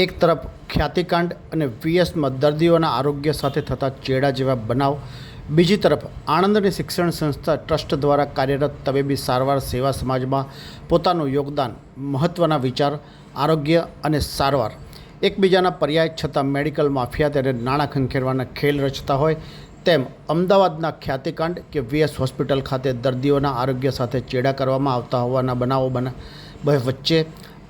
એક તરફ ખ્યાતિકાંડ અને વીએસમાં દર્દીઓના આરોગ્ય સાથે થતા ચેડા જેવા બનાવ, બીજી તરફ આણંદની શિક્ષણ સંસ્થા ટ્રસ્ટ દ્વારા કાર્યરત તબીબી સારવાર સેવા સમાજમાં પોતાનું યોગદાન મહત્ત્વના વિચાર, આરોગ્ય અને સારવાર. એકબીજાના પર્યાય છતાં મેડિકલ માફિયા તેને નાણાં ખંખેરવાના ખેલ રચતા હોય તેમ અમદાવાદના ખ્યાતિકાંડ કે વીએસ હોસ્પિટલ ખાતે દર્દીઓના આરોગ્ય સાથે ચેડા કરવામાં આવતા હોવાના બનાવો બના વચ્ચે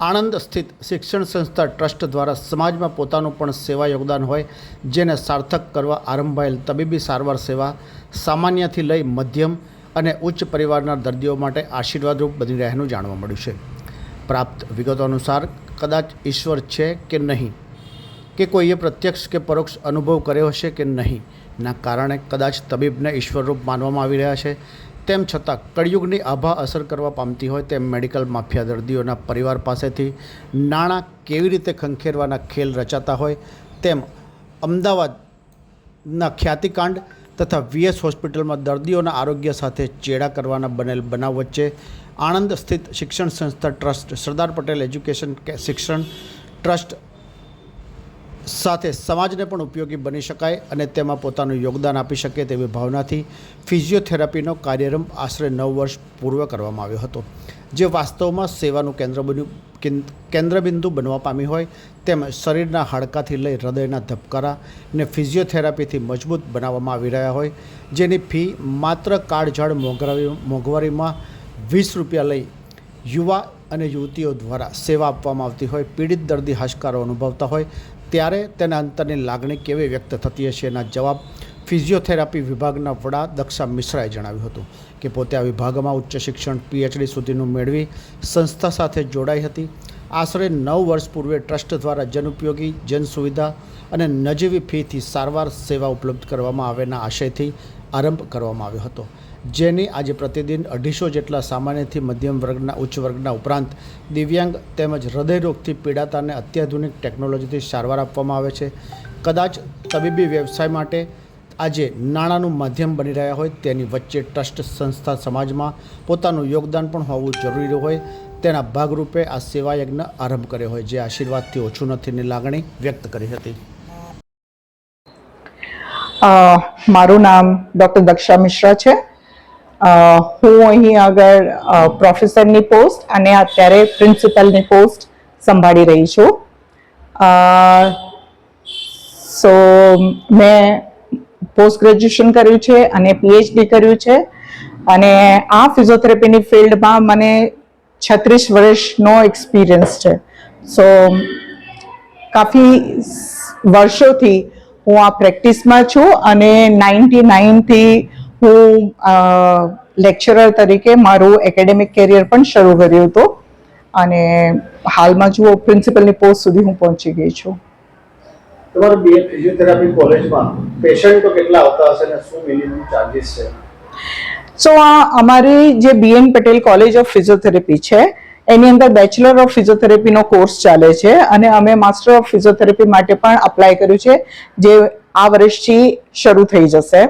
આણંદ સ્થિત શિક્ષણ સંસ્થા ટ્રસ્ટ દ્વારા સમાજમાં પોતાનું પણ સેવા યોગદાન હોય, જેને સાર્થક કરવા આરંભાયેલ તબીબી સારવાર સેવા સામાન્યથી લઈ મધ્યમ અને ઉચ્ચ પરિવારના દર્દીઓ માટે આશીર્વાદરૂપ બની રહ્યાનું જાણવા મળ્યું છે. પ્રાપ્ત વિગતો અનુસાર, કદાચ ઈશ્વર છે કે નહીં? કે કોઈએ પ્રત્યક્ષ કે પરોક્ષ અનુભવ કર્યો હશે કે નહીં? ના કારણે કદાચ તબીબને ઈશ્વરરૂપ માનવામાં આવી રહ્યા છે. તેમ છતાં કળિયુગની આભા અસર કરવા પામતી હોય તેમ મેડિકલ માફિયા દર્દીઓના પરિવાર પાસેથી નાણાં કેવી રીતે ખંખેરવાના ખેલ રચાતા હોય તેમ અમદાવાદના ખ્યાતિકાંડ તથા વીએસ હોસ્પિટલમાં દર્દીઓના આરોગ્ય સાથે ચેડા કરવાના બનેલ બનાવ વચ્ચે આણંદ સ્થિત શિક્ષણ સંસ્થા ટ્રસ્ટ સરદાર પટેલ એજ્યુકેશન શિક્ષણ ટ્રસ્ટ સાથે સમાજને પણ ઉપયોગી બની શકાય અને તેમાં પોતાનું યોગદાન આપી શકે તેવી ભાવનાથી ફિઝિયોથેરાપીનો કાર્યરંભ આશરે નવ વર્ષ પૂર્વ કરવામાં આવ્યો હતો, જે વાસ્તવમાં સેવાનું કેન્દ્ર બન્યું કેન્દ્રબિંદુ બનવા પામી હોય તેમ શરીરના હાડકાથી લઈ હૃદયના ધબકારા ને ફિઝિયોથેરાપીથી મજબૂત બનાવવામાં આવી રહ્યા હોય, જેની ફી માત્ર કાળઝાળ મોંઘવારી મોંઘવારીમાં વીસ રૂપિયા લઈ યુવા અને યુવતીઓ દ્વારા સેવા આપવામાં આવતી હોય, પીડિત દર્દી હાશકારો અનુભવતા હોય, ત્યારે તેના અંતરની લાગણી કેવી વ્યક્ત થતી હશે એના જવાબ ફિઝિયોથેરાપી વિભાગના વડા દક્ષા મિશ્રાએ જણાવ્યું હતું કે પોતે આ વિભાગમાં ઉચ્ચ શિક્ષણ, પીએચડી સુધીનું મેળવી સંસ્થા સાથે જોડાઈ હતી. આશરે નવ વર્ષ પૂર્વે ટ્રસ્ટ દ્વારા જનઉપયોગી જન સુવિધા અને નજીવી ફીથી સારવાર સેવા ઉપલબ્ધ કરવામાં આવેના આશયથી આરંભ કરવામાં આવ્યો હતો. જેની આજે પ્રતિદિન અઢીસો જેટલા સામાન્યથી મધ્યમ વર્ગના, ઉચ્ચ વર્ગના ઉપરાંત દિવ્યાંગ તેમજ હૃદયરોગથી પીડાતાને અત્યાધુનિક ટેકનોલોજીથી સારવાર આપવામાં આવે છે. કદાચ તબીબી વ્યવસાય માટે આજે નાણાંનું માધ્યમ બની રહ્યા હોય તેની વચ્ચે ટ્રસ્ટ સંસ્થા સમાજમાં પોતાનું યોગદાન પણ હોવું જરૂરી હોય તેના ભાગરૂપે આ સેવાયજ્ઞ આરંભ કર્યો હોય, જે આશીર્વાદથી ઓછું નથીની લાગણી વ્યક્ત કરી હતી. મારું નામ ડૉક્ટર દક્ષા મિશ્રા છે. હું અહીં આગળ પ્રોફેસરની પોસ્ટ અને અત્યારે પ્રિન્સિપલની પોસ્ટ સંભાળી રહી છું. સો, મેં પોસ્ટ ગ્રેજ્યુએશન કર્યું છે અને પીએચડી કર્યું છે અને આ ફિઝિયોથેરાપીની ફિલ્ડમાં મને છત્રીસ વર્ષનો એક્સપિરિયન્સ છે. સો, કાફી વર્ષોથી હું આ પ્રેક્ટિસમાં છું અને નાઇન્ટી નાઇનથી હું લેક્ચરર તરીકે મારું એકેડેમિક કેરિયર પણ શરૂ કર્યું હતું. અને હાલમાં જુઓ પ્રિન્સિપલની પોસ્ટ સુધી હું પહોંચી ગઈ છું. તમારું બીએ ફિઝિયોથેરાપી કોલેજમાં પેશન્ટો કેટલા આવતા હશે અને શું મિનિમમ ચાર્જિસ છે? સો આ અમારી જે B N Patel college of physiotherapy છે એની અંદર બેચલર ઓફ ફિઝિયોથેરાપીનો કોર્સ ચાલે છે અને અમે માસ્ટર ઓફ ફિઝિયોથેરાપી માટે પણ અપ્લાય કર્યું છે જે આ વર્ષથી શરૂ થઈ જશે.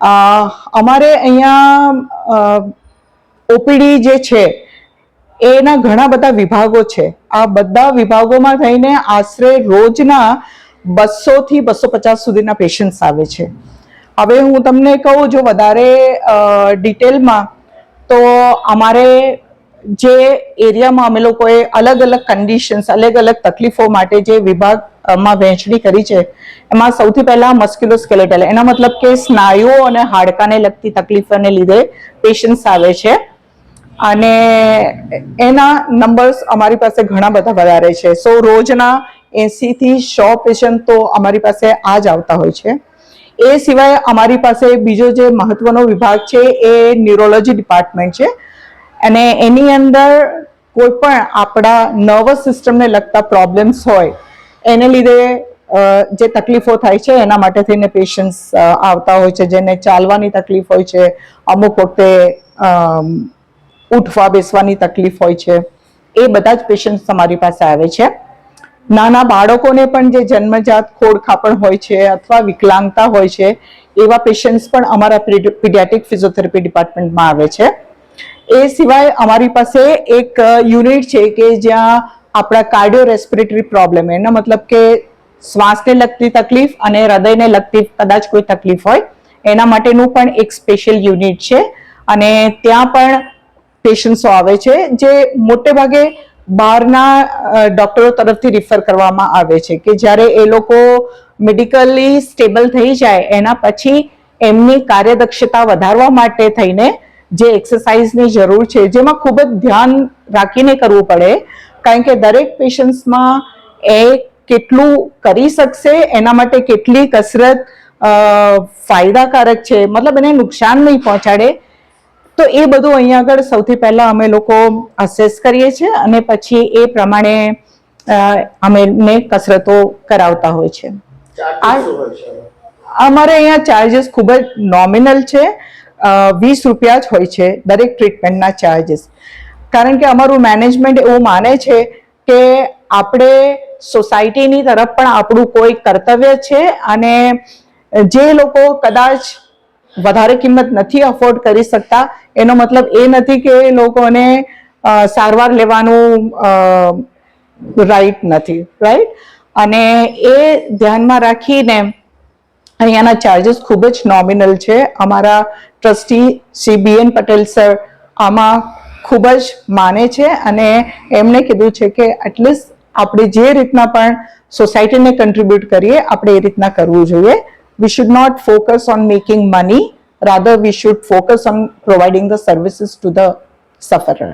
અમારે અહીંયા ઓપીડી જે છે, એના ઘણા બધા વિભાગો છે. આ બધા વિભાગોમાં થઈને આશરે રોજના બસોથી બસો પચાસ સુધીના પેશન્ટ્સ આવે છે. હવે હું તમને કહું, જો વધારે ડિટેલમાં તો અમારે જે એરિયામાં અમે લોકોએ અલગ અલગ કન્ડિશન્સ અલગ અલગ તકલીફો માટે જે વિભાગમાં વહેંચણી કરી છે. એમાં સૌથી પહેલા મસ્ક્યુલોસ્કેલેટલ એના મતલબ કે સ્નાયુઓ અને હાડકાને લગતી તકલીફોને લીધે પેશન્ટ્સ આવે છે. અને એના નંબર્સ અમારી પાસે ઘણા બધા વધારે છે. સો રોજના એસી થી સો પેશન્ટ તો અમારી પાસે આ જ આવતા હોય છે. એ સિવાય અમારી પાસે બીજો જે મહત્વનો વિભાગ છે એ ન્યુરોલોજી ડિપાર્ટમેન્ટ છે. અને એની અંદર કોઈ પણ આપણા નર્વસ સિસ્ટમને લગતા પ્રોબ્લેમ્સ હોય એને લીધે જે તકલીફો થાય છે, એના માટે થઈને પેશન્ટ્સ આવતા હોય છે, જેને ચાલવાની તકલીફ હોય છે, અમુક વખતે ઉઠવા બેસવાની તકલીફ હોય છે, એ બધા જ પેશન્ટ્સ તમારી પાસે આવે છે. નાના બાળકોને પણ જે જન્મજાત ખોડખાપણ હોય છે, અથવા વિકલાંગતા હોય છે, એવા પેશન્ટ્સ પણ અમારા પીડિયાટિક ફિઝિયોથેરાપી ડિપાર્ટમેન્ટમાં આવે છે. એ સિવાય અમારી પાસે એક યુનિટ છે કે જ્યાં આપણા કાર્ડિયો રેસ્પિરેટરી પ્રોબ્લેમ એનો મતલબ કે શ્વાસને લગતી તકલીફ અને હૃદયને લગતી કદાચ કોઈ તકલીફ હોય, એના માટેનું પણ એક સ્પેશિયલ યુનિટ છે. અને ત્યાં પણ પેશન્ટ્સો આવે છે, જે મોટે ભાગે બહારના ડોક્ટરો તરફથી રિફર કરવામાં આવે છે કે જ્યારે એ લોકો મેડિકલી સ્ટેબલ થઈ જાય, એના પછી એમની કાર્યદક્ષતા વધારવા માટે થઈને જે એક્સરસાઇઝની જરૂર છે, જેમાં ખૂબ જ ધ્યાન રાખીને કરવું પડે કારણ કે દરેક પેશન્ટ્સમાં એ કેટલું કરી શકશે એના માટે કેટલી કસરત ફાયદાકારક છે મતલબ એને નુકસાન નહીં પહોંચાડે. તો એ બધું અહીંયા આગળ સૌથી પહેલાં અમે લોકો અસેસ કરીએ છીએ અને પછી એ પ્રમાણે અમે કસરતો કરાવતા હોય છે. અમારે અહીંયા ચાર્જિસ ખૂબ જ નોમિનલ છે. વીસ રૂપિયા જ હોય છે દરેક ટ્રીટમેન્ટના ચાર્જિસ કારણ કે અમારું મેનેજમેન્ટ એવું માને છે કે આપણે સોસાયટીની તરફ પણ આપણું કોઈ કર્તવ્ય છે અને જે લોકો કદાચ વધારે કિંમત નથી અફોર્ડ કરી શકતા, એનો મતલબ એ નથી કે એ લોકોને સારવાર લેવાનું રાઈટ નથી રાઈટ અને એ ધ્યાનમાં રાખીને અહીંયાના ચાર્જિસ ખૂબ જ નોમિનલ છે. અમારા trustee Shri B N Patel sir આમાં ખૂબ જ માને છે અને એમણે કીધું છે કે એટલીસ્ટ આપણે જે રીતના પણ સોસાયટીને કન્ટ્રીબ્યુટ કરીએ, આપણે એ રીતના કરવું જોઈએ. We should not focus on making money rather we should focus on providing the services to the sufferer